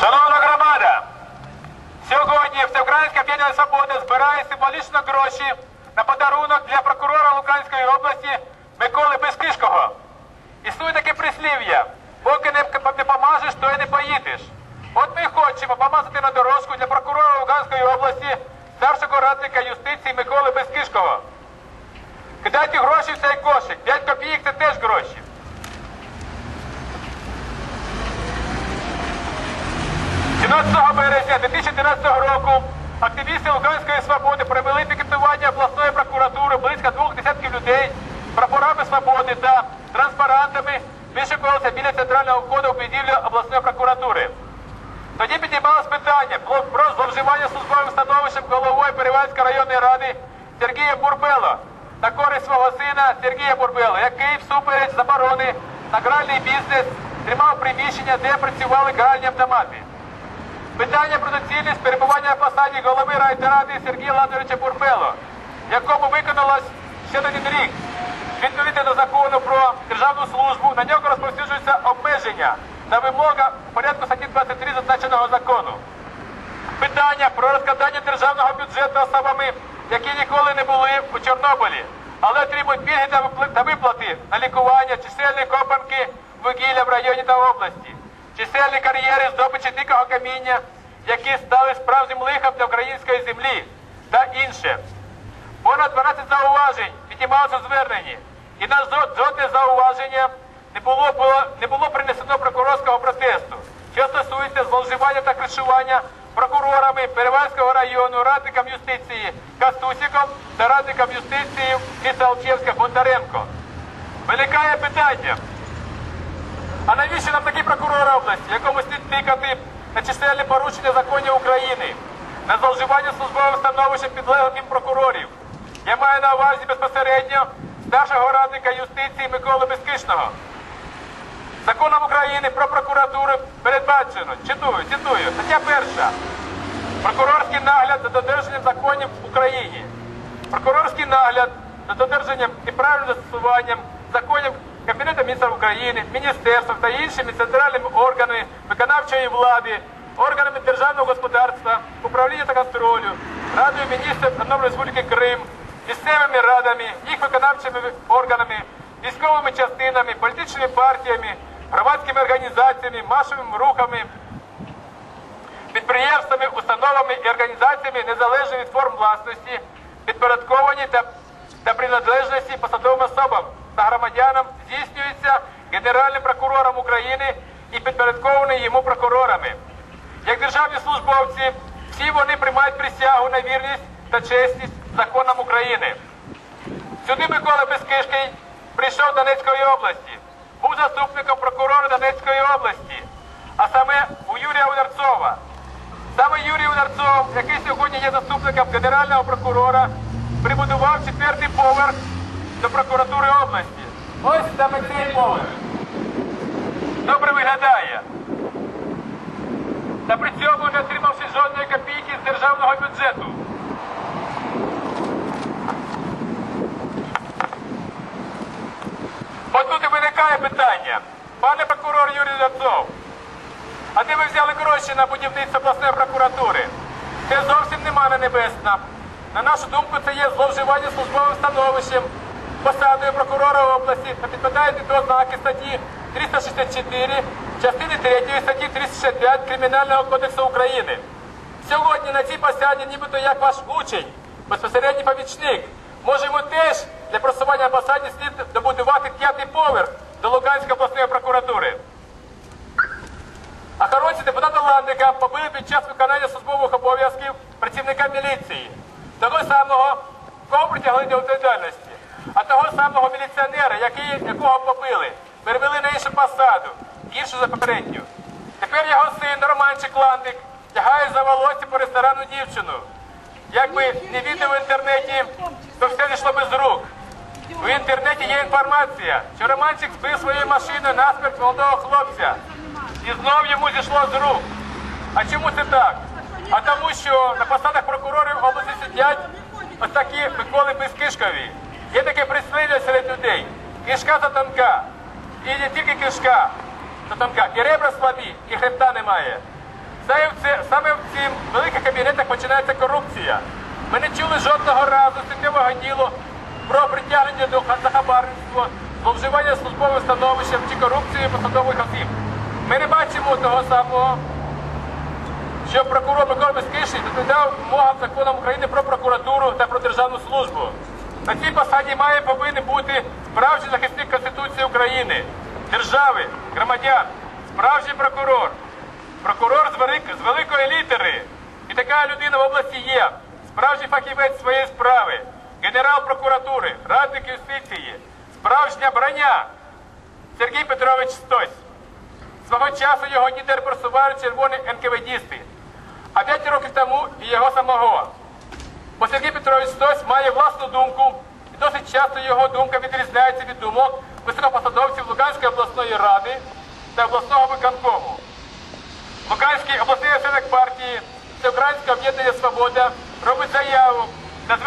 Шановна громада, сьогодні Всеукраїнська об'єднання свободи збирає символічно гроші на подарунок для прокурора Луганської області Миколи Безкишкого. Існує таке прислів'я, поки не, не помажеш, то й не поїдеш. От ми хочемо помазати на дорожку для прокурора Луганської області старшого радника юстиції Миколи Безкишкого. Кидайте гроші в цей кошик. 5 копійок це теж гроші. – 2014 року активісти Луганської свободи провели пікетування обласної прокуратури близько двох десятків людей прапорами свободи та транспарантами вишикувалися біля центрального входу у будівлі обласної прокуратури. Тоді підіймалось питання про зловживання службовим становищем головою Перевальської районної ради Сергія Бурбела на користь свого сина Сергія Бурбела, який всупереч заборони на гральний бізнес тримав приміщення, де працювали гральні автомати. Питання про доцільність перебування на посаді голови райради Сергія Ладовича Бурбело, якому виконалось ще один рік. Відповідно до закону про державну службу, на нього розповсюджуються обмеження та вимога у порядку статті 23 зазначеного закону. Питання про розкладання державного бюджету особами, які ніколи не були у Чорнобилі, але отримують пільги та виплати на лікування, чисельні копанки вугілля в районі та області, чисельні кар'єри здобичі дикого каміння, які стали справжнім лихом для української землі та інше. Понад 12 зауважень піднімалося у зверненні, і на жо- жодне зауваження не було, було, не було принесено прокурорського протесту, що стосується зловживання та кришування прокурорами Перевальського району, радником юстиції Кастусіком та радником юстиції міста Алчевська Бондаренко. Виникає питання, а навіщо нам такий прокурор області, якому слід тикати на чисельні порушення законів України, на зловживання службовим становищем підлеглих прокурорів? Я маю на увазі безпосередньо старшого радника юстиції Миколи Безкишного. Законом України про прокуратуру передбачено, читую, цитую, стаття перша. Прокурорський нагляд за додержанням законів в Україні. Прокурорський нагляд за додержанням і правильним застосуванням законів Кабінету міністрів України, міністерств та іншими центральними органами виконавчої влади, органами державного господарства, управління та контролю, Радою міністрів Автономної Республіки Крим, місцевими радами, їх виконавчими органами, військовими частинами, політичними партіями, громадськими організаціями, масовими рухами, підприємствами, установами і організаціями незалежно від форм власності, підпорядковані та, та приналежності посадовим особам та громадянам здійснюється Генеральним прокурором України і підпорядковані йому прокурорами. Як державні службовці, всі вони приймають присягу на вірність та чесність законам України. Сюди Микола Безкишкий прийшов Донецької області, був заступником прокурора Донецької області, а саме у Юрія Ударцова. Саме Юрій Ударцов, який сьогодні є заступником генерального прокурора, прибудував четвертий поверх до прокуратури області. Ось саме цей поверх. Добре виглядає. Та при цьому не отримавши жодної копійки з державного бюджету. От тут і виникає питання. Пане прокурор Юрій Дацов, а де ви взяли гроші на будівництво обласної прокуратури? Це зовсім не мана небесна. На нашу думку, це є зловживання службовим становищем, посадою прокурора області та підпадає під ознаки статті 364, частини 3 статті 365 Кримінального кодексу України. Сьогодні на цій посаді, нібито як ваш учень, безпосередній помічник, може йому теж для просування посаді слід добудувати п'ятий поверх до Луганської обласної прокуратури. Охоронці депутата Ландика побили під час виконання службових обов'язків працівника міліції. Того самого, кого притягли до відповідальності, а того самого міліціонера, який, якого побили, перевели на іншу посаду, гіршу за попередню. Тепер його син Романчик Ландик тягає за волосся по ресторану дівчину. Якби не відео в інтернеті, то все йшло без рук. В інтернеті є інформація, що Романчик збив своєю машиною насмерть молодого хлопця. І знов йому зійшло з рук. А чому це так? А тому, що на посадах прокурорів області сидять ось такі Миколи Безкишкові. Є таке прислів'я серед людей. Кишка за тонка. І не тільки кишка. як, і ребра слабі, і хребта немає. Саме в, цим великих кабінетах починається корупція. Ми не чули жодного разу суттєвого ділу про притягнення до за зловживання службовим становищем чи корупцією посадових осіб. Ми не бачимо того самого, що прокурор Микола Безкиший відповідав вимогам законом України про прокуратуру та про державну службу. На цій має повинен бути справжній захисник Конституції України, держави, громадян, справжній прокурор. Прокурор з, велик, з великої літери. І така людина в області є. Справжній фахівець своєї справи, генерал прокуратури, радник юстиції, справжня броня. Сергій Петрович Стось. Свого часу його ніде репресували червоні НКВДісти, а п'ять років тому і його самого. Бо Сергій Петрович Стось має власну думку, досить часто його думка відрізняється від думок високопосадовців Луганської обласної ради та обласного виконкому. Луганський обласний осередок партії Всеукраїнське об'єднання Свобода робить заяву на звертається